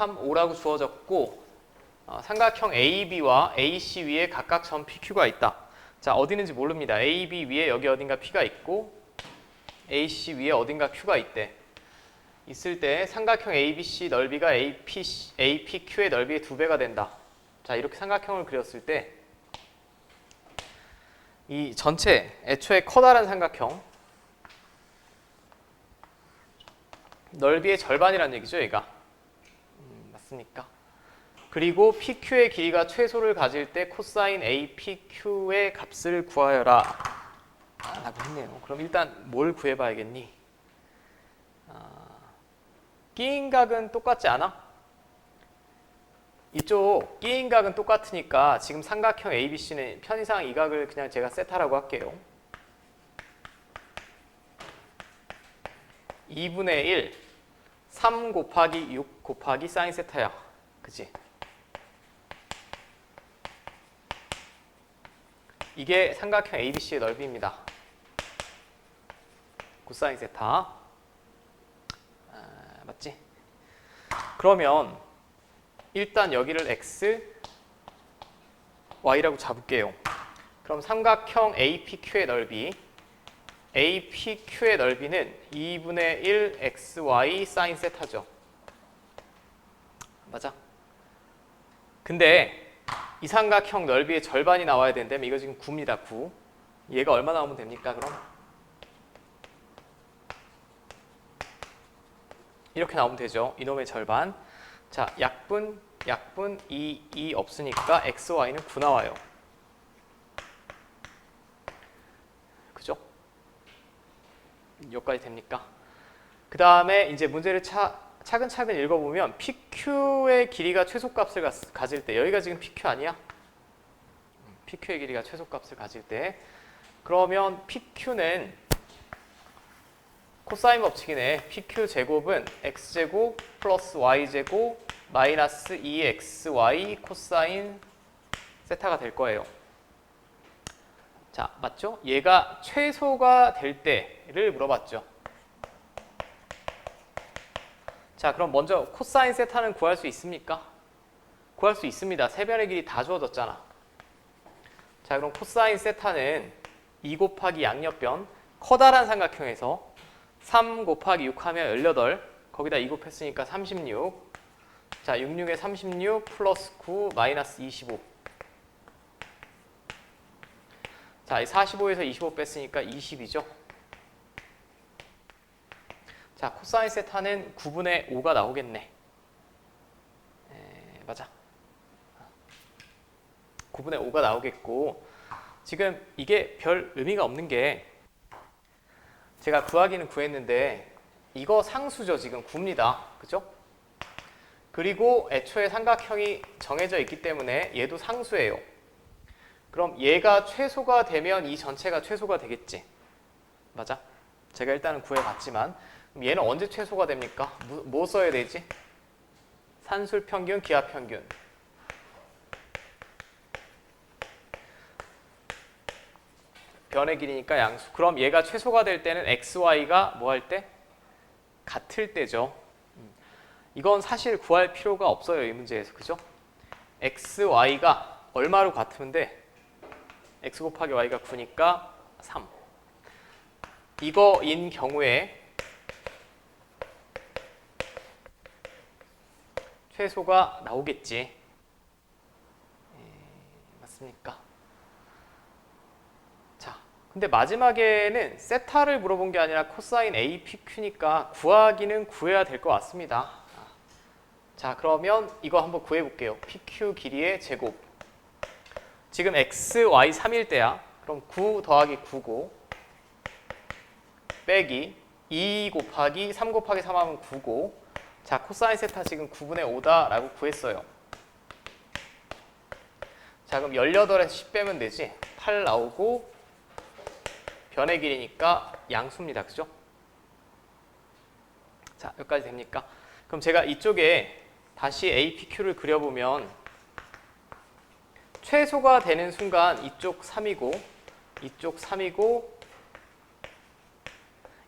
3, 5라고 주어졌고 어, 삼각형 AB와 AC 위에 각각 점 PQ가 있다. 자 어디는지 모릅니다. AB 위에 여기 어딘가 P가 있고 AC 위에 어딘가 Q가 있대. 있을 때 삼각형 ABC 넓이가 AP, APQ의 넓이의 두 배가 된다. 자 이렇게 삼각형을 그렸을 때 이 전체 애초에 커다란 삼각형 넓이의 절반이란 얘기죠, 얘가. 음, 맞습니까? 그리고 PQ의 길이가 최소를 가질 때 코사인 APQ의 값을 구하여라. 아, 라고 했네요. 그럼 일단 뭘 구해봐야겠니? 아, 끼인 각은 똑같지 않아? 이쪽 끼인 각은 똑같으니까 지금 삼각형 ABC는 편의상 이 각을 그냥 제가 세타라고 할게요. 2분의 1, 3 곱하기 6 곱하기 사인 세타야. 그지? 이게 삼각형 ABC의 넓이입니다. 코사인 세타. 아, 맞지? 그러면 일단 여기를 x, y라고 잡을게요. 그럼 삼각형 APQ의 넓이 APQ의 넓이는 2분의 1 XY 사인 세타죠. 맞아? 근데 이 삼각형 넓이의 절반이 나와야 되는데 이거 지금 9입니다. 9. 얘가 얼마 나오면 됩니까? 그럼 이렇게 나오면 되죠. 이놈의 절반. 자, 약분, 약분 2, 2 없으니까 XY는 9 나와요. 그죠? 여기까지 됩니까? 그 다음에 이제 문제를 차, 차근차근 읽어보면 PQ의 길이가 최소값을 가, 가질 때 여기가 지금 PQ 아니야? PQ의 길이가 최소값을 가질 때 그러면 PQ는 코사인 법칙이네. PQ 제곱은 x제곱 플러스 y제곱 마이너스 2xy 코사인 세타가 될 거예요. 자, 맞죠? 얘가 최소가 될 때를 물어봤죠. 자, 그럼 먼저 코사인 세타는 구할 수 있습니까? 구할 수 있습니다. 세변의 길이 다 주어졌잖아. 자, 그럼 코사인 세타는 2 곱하기 양옆변 커다란 삼각형에서 3 곱하기 6 하면 18 거기다 2 곱했으니까 36 자, 66에 36 플러스 9 마이너스 25 자, 45에서 25 뺐으니까 20이죠. 자, 코사인 세타는 9분의 5가 나오겠네. 에, 맞아. 9분의 5가 나오겠고 지금 이게 별 의미가 없는 게 제가 구하기는 구했는데 이거 상수죠. 지금 9입니다. 그죠? 그리고 애초에 삼각형이 정해져 있기 때문에 얘도 상수예요. 그럼 얘가 최소가 되면 이 전체가 최소가 되겠지. 맞아? 제가 일단은 구해봤지만 얘는 언제 최소가 됩니까? 뭐, 뭐 써야 되지? 산술 평균, 기하 평균. 변의 길이니까 양수. 그럼 얘가 최소가 될 때는 xy가 뭐 할 때? 같을 때죠. 음. 이건 사실 구할 필요가 없어요. 이 문제에서. 그죠? xy가 얼마로 같은데 x 곱하기 y가 9니까 3. 이거인 경우에 최소가 나오겠지. 에, 맞습니까? 자, 근데 마지막에는 세타를 물어본 게 아니라 코사인 APQ니까 구하기는 구해야 될 것 같습니다. 자, 그러면 이거 한번 구해 볼게요. PQ 길이의 제곱. 지금 x, y 3일 때야. 그럼 9 더하기 9고 빼기 2 곱하기 3 곱하기 3 하면 9고 자, 코사인 세타 지금 9분의 5다 라고 구했어요. 자, 그럼 18에서 10 빼면 되지. 8 나오고 변의 길이니까 양수입니다. 그죠? 자, 여기까지 됩니까? 그럼 제가 이쪽에 다시 APQ를 그려보면 최소가 되는 순간 이쪽 3이고 이쪽 3이고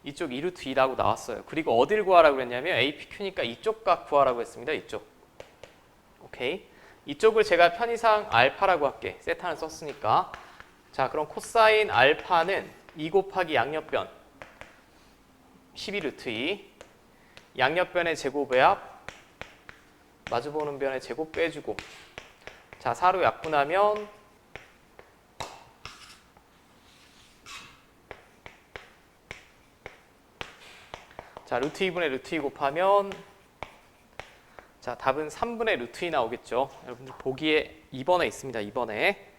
이쪽 2루트 2라고 나왔어요. 그리고 어딜 구하라고 그랬냐면 APQ니까 이쪽 각 구하라고 했습니다. 이쪽. 오케이. 이쪽을 제가 편의상 알파라고 할게. 세타를 썼으니까. 자, 그럼 코사인 알파는 2 곱하기 양옆변 12 루트 2 양옆변의 제곱의 합 마주보는 변의 제곱 빼주고 자, 4로 약분하면 자, 루트 2분의 루트 2 곱하면 자, 답은 3분의 루트 2 나오겠죠. 여러분들 보기에 2번에 있습니다. 2번에.